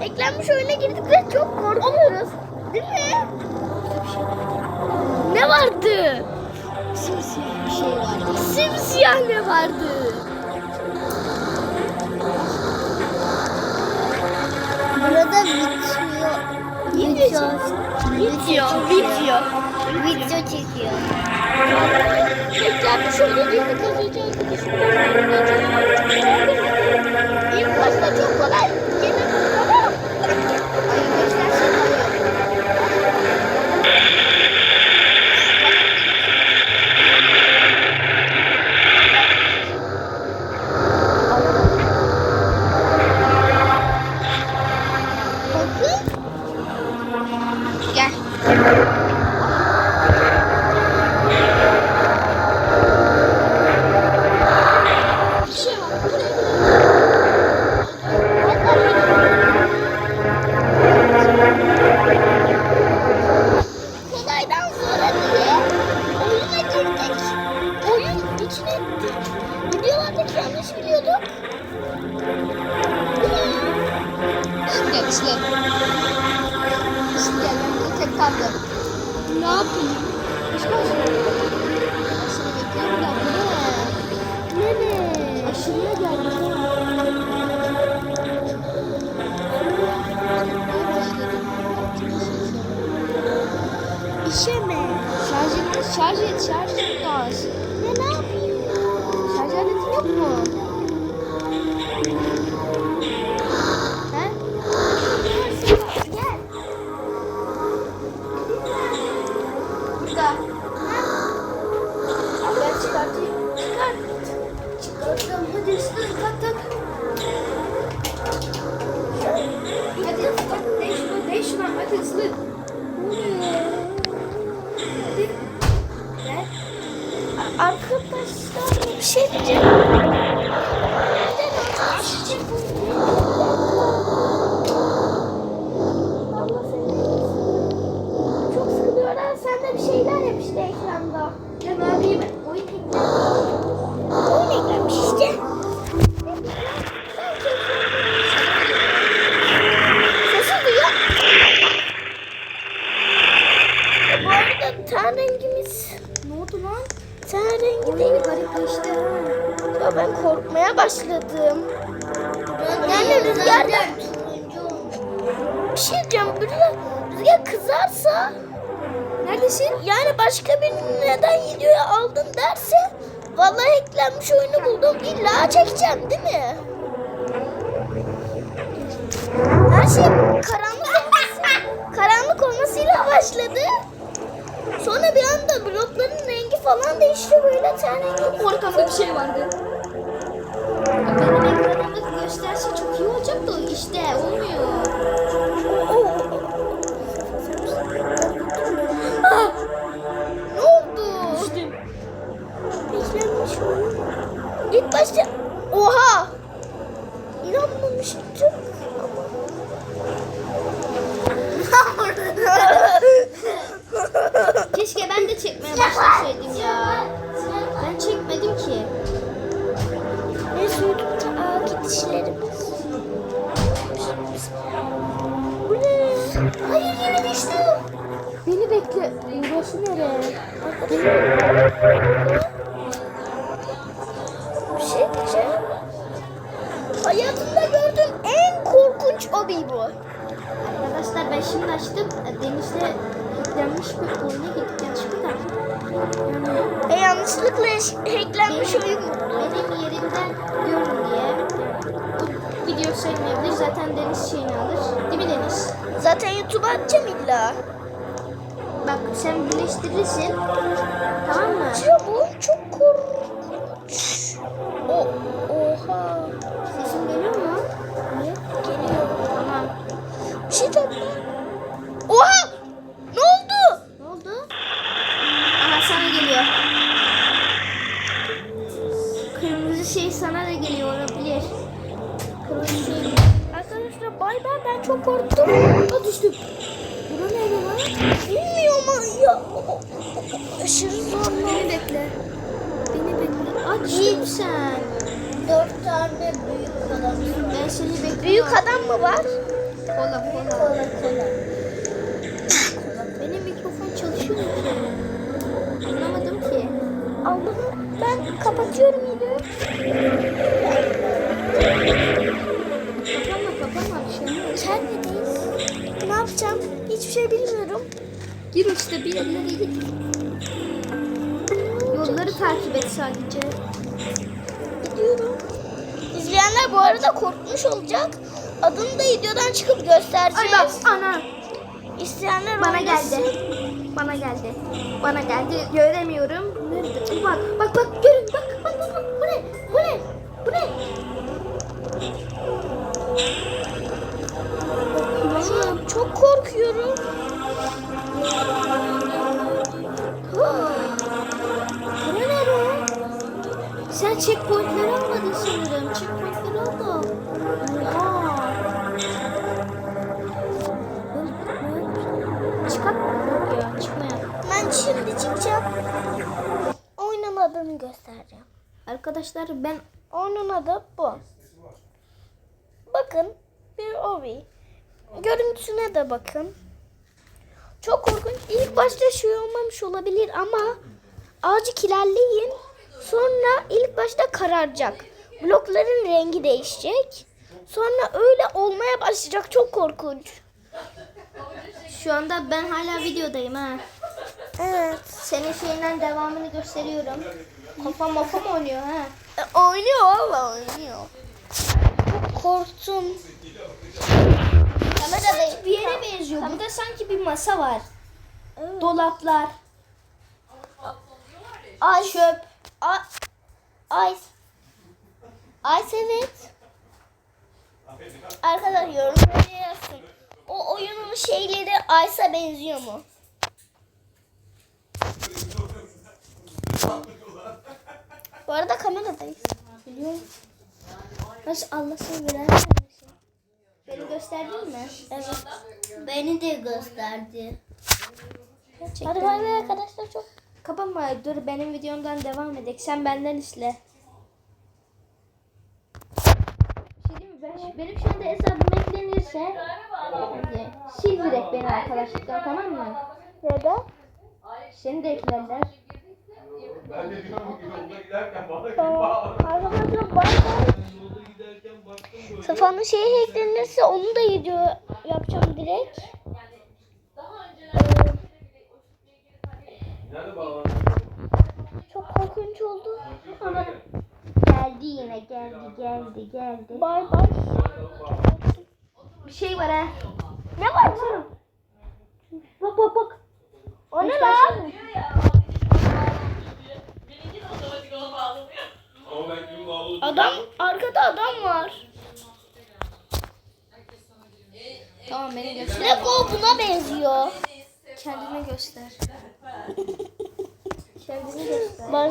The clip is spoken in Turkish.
eklenmiş oyuna girdik ve çok korkuyoruz. Değil mi? Ne vardı? Simsiyah bir şey var. Simsiyah ne vardı? Burada bitiyor. Bitiyor. Bitiyor. Bitiyor. Video çekiyor. Eklenmiş oyuna girdik az önce arkadaşım. İlk başta çok kolay Gel. bir kaldım. Ne yapayım? Başka. Ben seni bekliyorum da bu ne? Ne ne? Aşırıya geldi. İşe mi? Şarj et, şarj et, şarj et. Ne ne yapayım? Şarj aletin yok mu? Arkadaşlar bir şey diyeceğim. Çok sıkılıyor ha. Sen de bir şeyler yap işte ekranda. Ya ne yapayım? Oyun ekle. Oyun eklenmiş işte. Bu arada ten rengimiz Ne oldu lan? Ten rengi değil. garipleşti. Ya ben korkmaya başladım. Yani rüzgar bir şey diyeceğim. Burada rüzgar kızarsa Neredesin? yani başka bir neden videoyu aldın derse vallahi eklenmiş oyunu buldum. İlla çekeceğim değil mi? Her şey karanlık olması, karanlık olmasıyla başladı. Sonra bir anda blokların rengi falan değişti böyle ten rengi. Ortamda bir şey vardı. Benim ekranımda gösterse çok iyi olacak da işte olmuyor. Ah! Ne oldu? Düştüm. Beklenmiş. İlk başta oha inanmamıştım Keşke ben de çekmeye başlasaydım ya. Ben çekmedim ki. Neyse YouTube'da aa gidişlerimiz. Bu ne? Hayır yine düştüm. Beni bekle. Burası nere? Bir şey diyeceğim. Hayatımda gördüğüm en korkunç obi bu. Arkadaşlar ben şimdi açtım. Denizde yüklenmiş bir oyuna gittik yanlışlıkla. Yani E yanlışlıkla hacklenmiş oyun bu. benim yerimden görün diye. Bu video sayılmayabilir. Zaten Deniz şeyini alır. Değil mi Deniz? Zaten YouTube'a atacağım illa. Bak sen birleştirirsin. Tamam mı? Çok bay bay ben çok korktum. Aa düştüm. Bura nerede lan? Bilmiyorum ama ya. Aşırı zor. Beni bekle. Beni bekle. Aa düştün sen. Dört tane büyük adam. Ben seni bekliyorum. Büyük adam mı var? Kola kola. Kola kola. Benim mikrofon çalışıyor mu ki? Anlamadım ki. Allah'ım ben kapatıyorum videoyu. Çernedeyiz. Ne yapacağım? Hiçbir şey bilmiyorum. Gir işte bir yerlere git. Yolları takip et sadece. Gidiyorum. İzleyenler bu arada korkmuş olacak. Adını da videodan çıkıp göstereceğiz. Ay bak ana. İsteyenler Bana oynasın. geldi. Bana geldi. Bana geldi. Göremiyorum. Nerede? Bak bak bak görün bak bak bak. bak. Bu ne? Bu ne? Bu ne? Çok korkuyorum. Bu ne nere? Sen checkpointleri almadın sanırım. Checkpointleri al da. Oha. Çıkart. Yok ya çıkmaya. Ben şimdi çıkacağım. Oyunun adını göstereceğim. Arkadaşlar ben Oyunun adı bu. Bakın bir ovi. Görüntüsüne de bakın. Çok korkunç. İlk başta şey olmamış olabilir ama azıcık ilerleyin. Sonra ilk başta kararacak. Blokların rengi değişecek. Sonra öyle olmaya başlayacak. Çok korkunç. şu anda ben hala videodayım ha. Evet. Senin şeyinden devamını gösteriyorum. Kafa mafa mı oynuyor ha? E, oynuyor valla oynuyor. Çok korktum. Kameradayım. Bir yere benziyor. Burada sanki bir masa var. Evet. Dolaplar. Ay çöp. Ay. Ay. Ay evet. Arkadaşlar yorumlara yazsın. O oyunun şeyleri Ice'a benziyor mu? Bu arada kameradayız. Biliyorum. Nasıl Allah seni bilir misin? Beni gösterdin mi? Evet. Beni de gösterdi. Hadi bay bay arkadaşlar çok. Kapama dur benim videomdan devam edek. Sen benden. Bir şey diyeyim mi? Ben, benim şu anda hesabım eklenirse sil direkt beni arkadaşlıktan tamam mı? Neden? Seni de eklerler. Ben de diyorum ki yolda giderken bana kim bağladı? Arkadaşlar bay bay. Yolda giderken baktım böyle. Safa'nın şeyi hacklenirse onu da video yapacağım direkt. Çok korkunç oldu. Ama Geldi yine geldi geldi geldi. bay bay. Bir şey var ha. Ne var? Bak bak bak. O ne lan? Ama ben kim bağladı? Adam, arkada adam var. Tamam beni göster. Direkt o buna benziyor. Kendini göster. Kendini göster. Bay